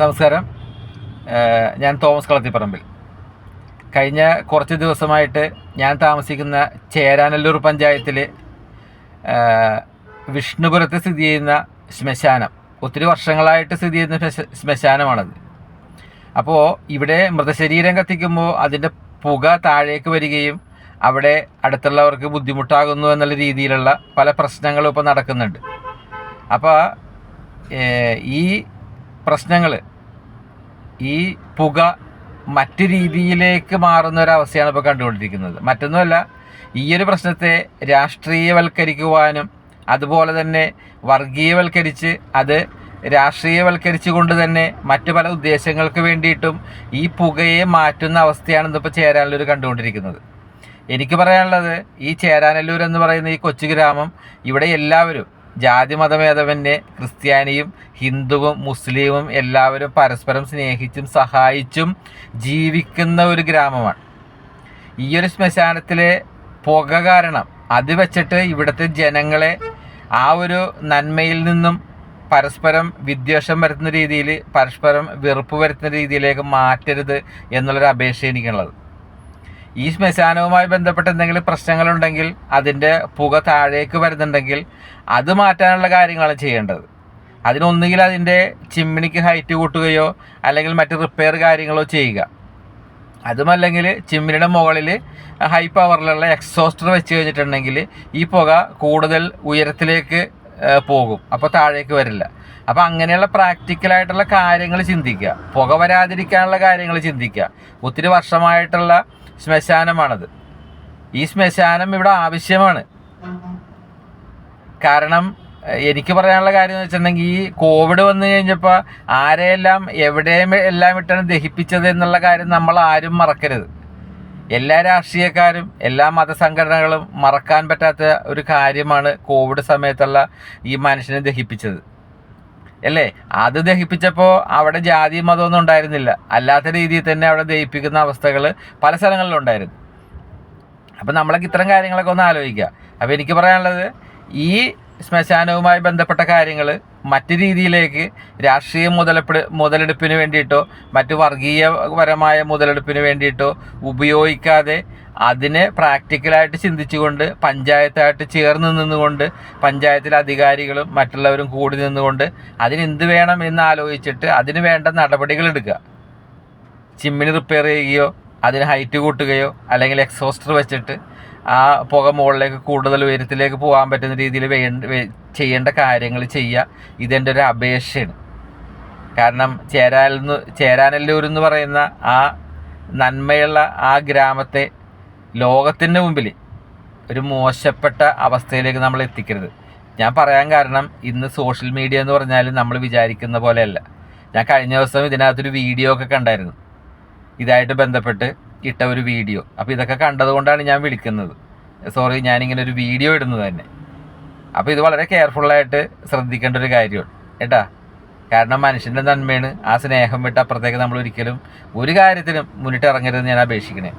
നമസ്കാരം. ഞാൻ തോമസ് കളത്തിപ്പറമ്പിൽ. കഴിഞ്ഞ കുറച്ച് ദിവസമായിട്ട് ഞാൻ താമസിക്കുന്ന ചേരാനല്ലൂർ പഞ്ചായത്തിൽ വിഷ്ണുപുരത്ത് സ്ഥിതി ചെയ്യുന്ന ശ്മശാനം ഒത്തിരി വർഷങ്ങളായിട്ട് സ്ഥിതി ചെയ്യുന്ന ശ്മശ- ശ്മശാനമാണത്. അപ്പോൾ ഇവിടെ മൃതശരീരം കത്തിക്കുമ്പോൾ അതിന്റെ പുക താഴേക്ക് വരികയും അവിടെ അടുത്തുള്ളവർക്ക് ബുദ്ധിമുട്ടാകുന്നു എന്നുള്ള രീതിയിലുള്ള പല പ്രശ്നങ്ങളും ഇപ്പോൾ നടക്കുന്നുണ്ട്. അപ്പോൾ ഈ പ്രശ്നങ്ങൾ. ഈ പുക മറ്റു രീതിയിലേക്ക് മാറുന്ന ഒരു അവസ്ഥയാണ് ഇപ്പോൾ കണ്ടുകൊണ്ടിരിക്കുന്നത്. മറ്റൊന്നുമല്ല ഈ ഒരു പ്രശ്നത്തെ രാഷ്ട്രീയവൽക്കരിക്കുവാനും അതുപോലെ തന്നെ വർഗീയവൽക്കരിച്ച് അത് രാഷ്ട്രീയവൽക്കരിച്ചു കൊണ്ട് തന്നെ മറ്റു പല ഉദ്ദേശങ്ങൾക്ക് വേണ്ടിയിട്ടും ഈ പുകയെ മാറ്റുന്ന അവസ്ഥയാണ് ഇന്നിപ്പോൾ ചേരാനല്ലൂർ കണ്ടുകൊണ്ടിരിക്കുന്നത്. എനിക്ക് പറയാനുള്ളത് ഈ ചേരാനല്ലൂർ എന്ന് പറയുന്ന ഈ കൊച്ചു ഗ്രാമം ഇവിടെ എല്ലാവരും ജാതി മതഭേദമന്യേ ക്രിസ്ത്യാനിയും ഹിന്ദുവും മുസ്ലിമും എല്ലാവരും പരസ്പരം സ്നേഹിച്ചും സഹായിച്ചും ജീവിക്കുന്ന ഒരു ഗ്രാമമാണ്. ഈ ഒരു ശ്മശാനത്തിലെ പുക കാരണം അത് വെച്ചിട്ട് ഇവിടുത്തെ ജനങ്ങളെ ആ ഒരു നന്മയിൽ നിന്നും പരസ്പരം വിദ്വേഷം വരുത്തുന്ന രീതിയിൽ പരസ്പരം വെറുപ്പ് വരുത്തുന്ന രീതിയിലേക്ക് മാറ്റരുത് എന്നുള്ളൊരു അപേക്ഷ എനിക്കുള്ളത്. ഈ ശ്മശാനവുമായി ബന്ധപ്പെട്ട് എന്തെങ്കിലും പ്രശ്നങ്ങളുണ്ടെങ്കിൽ അതിന്റെ പുക താഴേക്ക് വരുന്നുണ്ടെങ്കിൽ അത് മാറ്റാനുള്ള കാര്യങ്ങളാണ് ചെയ്യേണ്ടത്. അതിനൊന്നുകിൽ അതിന്റെ ചിമ്മിണിക്ക് ഹൈറ്റ് കൂട്ടുകയോ അല്ലെങ്കിൽ മറ്റ് റിപ്പയർ കാര്യങ്ങളോ ചെയ്യുക. അതുമല്ലെങ്കിൽ ചിമ്മിനിയുടെ മുകളിൽ ഹൈ പവറിലുള്ള എക്സോസ്റ്റർ വെച്ച് കഴിഞ്ഞിട്ടുണ്ടെങ്കിൽ ഈ പുക കൂടുതൽ ഉയരത്തിലേക്ക് പോകും. അപ്പോൾ താഴേക്ക് വരില്ല. അപ്പോൾ അങ്ങനെയുള്ള പ്രാക്ടിക്കലായിട്ടുള്ള കാര്യങ്ങൾ ചിന്തിക്കുക. പുക വരാതിരിക്കാനുള്ള കാര്യങ്ങൾ ചിന്തിക്കുക. ഒത്തിരി വർഷമായിട്ടുള്ള ശ്മശാനമാണത്. ഈ ശ്മശാനം ഇവിടെ ആവശ്യമാണ്. കാരണം എനിക്ക് പറയാനുള്ള കാര്യം എന്ന് വെച്ചിട്ടുണ്ടെങ്കിൽ ഈ കോവിഡ് വന്നു കഴിഞ്ഞപ്പോൾ ആരെയെല്ലാം എവിടെയും എല്ലാം ഇട്ടാണ് ദഹിപ്പിച്ചത് എന്നുള്ള കാര്യം നമ്മൾ ആരും മറക്കരുത്. എല്ലാ രാഷ്ട്രീയക്കാരും എല്ലാ മതസംഘടനകളും മറക്കാൻ പറ്റാത്ത ഒരു കാര്യമാണ് കോവിഡ് സമയത്തുള്ള ഈ മനുഷ്യനെ ദഹിപ്പിച്ചത്. അല്ലേ? അത് ദഹിപ്പിച്ചപ്പോൾ അവിടെ ജാതി മതമൊന്നും ഉണ്ടായിരുന്നില്ല. അല്ലാത്ത രീതിയിൽ തന്നെ അവിടെ ദഹിപ്പിക്കുന്ന അവസ്ഥകൾ പല സ്ഥലങ്ങളിലും ഉണ്ടായിരുന്നു. അപ്പം നമ്മളൊക്കെ ഇത്തരം കാര്യങ്ങളൊക്കെ ഒന്ന് ആലോചിക്കുക. അപ്പോൾ എനിക്ക് പറയാനുള്ളത് ഈ ശ്മശാനവുമായി ബന്ധപ്പെട്ട കാര്യങ്ങൾ മറ്റു രീതിയിലേക്ക് രാഷ്ട്രീയ മുതലെടുപ്പ് മുതലെടുപ്പിന് വേണ്ടിയിട്ടോ മറ്റു വർഗീയപരമായ മുതലെടുപ്പിന് വേണ്ടിയിട്ടോ ഉപയോഗിക്കാതെ അതിനെ പ്രാക്ടിക്കലായിട്ട് ചിന്തിച്ചുകൊണ്ട് പഞ്ചായത്തായിട്ട് ചേർന്ന് നിന്നുകൊണ്ട് പഞ്ചായത്തിലെ അധികാരികളും മറ്റുള്ളവരും കൂടി നിന്നുകൊണ്ട് അതിനെന്ത് വേണം എന്ന് ആലോചിച്ചിട്ട് അതിന് വേണ്ട നടപടികൾ എടുക്കുക. ചിമ്മിനി റിപ്പയർ ചെയ്യുകയോ അതിന് ഹൈറ്റ് കൂട്ടുകയോ അല്ലെങ്കിൽ എക്സോസ്റ്റർ വെച്ചിട്ട് ആ പുക മുകളിലേക്ക് കൂടുതൽ ഉയരത്തിലേക്ക് പോകാൻ പറ്റുന്ന രീതിയിൽ ചെയ്യേണ്ട കാര്യങ്ങൾ ചെയ്യുക. ഇതെന്റെ ഒരു അപേക്ഷയാണ്. കാരണം ചേരാനെന്ന് ചേരാനല്ലൂർ എന്ന് പറയുന്ന ആ നന്മയുള്ള ആ ഗ്രാമത്തെ ലോകത്തിന്റെ മുമ്പിൽ ഒരു മോശപ്പെട്ട അവസ്ഥയിലേക്ക് നമ്മൾ എത്തിക്കരുത്. ഞാൻ പറയാൻ കാരണം ഇന്ന് സോഷ്യൽ മീഡിയ എന്ന് പറഞ്ഞാൽ നമ്മൾ വിചാരിക്കുന്ന പോലെയല്ല. ഞാൻ കഴിഞ്ഞ ദിവസം ഇതിനകത്തൊരു വീഡിയോ ഒക്കെ കണ്ടായിരുന്നു. ഇതായിട്ട് ബന്ധപ്പെട്ട് ഇട്ട ഒരു വീഡിയോ. അപ്പോൾ ഇതൊക്കെ കണ്ടതുകൊണ്ടാണ് ഞാൻ വിളിക്കുന്നത്. സോറി ഞാനിങ്ങനെ ഒരു വീഡിയോ ഇടുന്നത് തന്നെ. അപ്പോൾ ഇത് വളരെ കെയർഫുള്ളായിട്ട് ശ്രദ്ധിക്കേണ്ട ഒരു കാര്യമാണ്. കേട്ടാ? കാരണം മനുഷ്യന്റെ നന്മയാണ് ആ സ്നേഹം വിട്ട് അപ്പുറത്തേക്ക് നമ്മൾ ഒരിക്കലും ഒരു കാര്യത്തിലും മുന്നിട്ട് ഇറങ്ങരുതെന്ന് ഞാൻ അപേക്ഷിക്കണേ.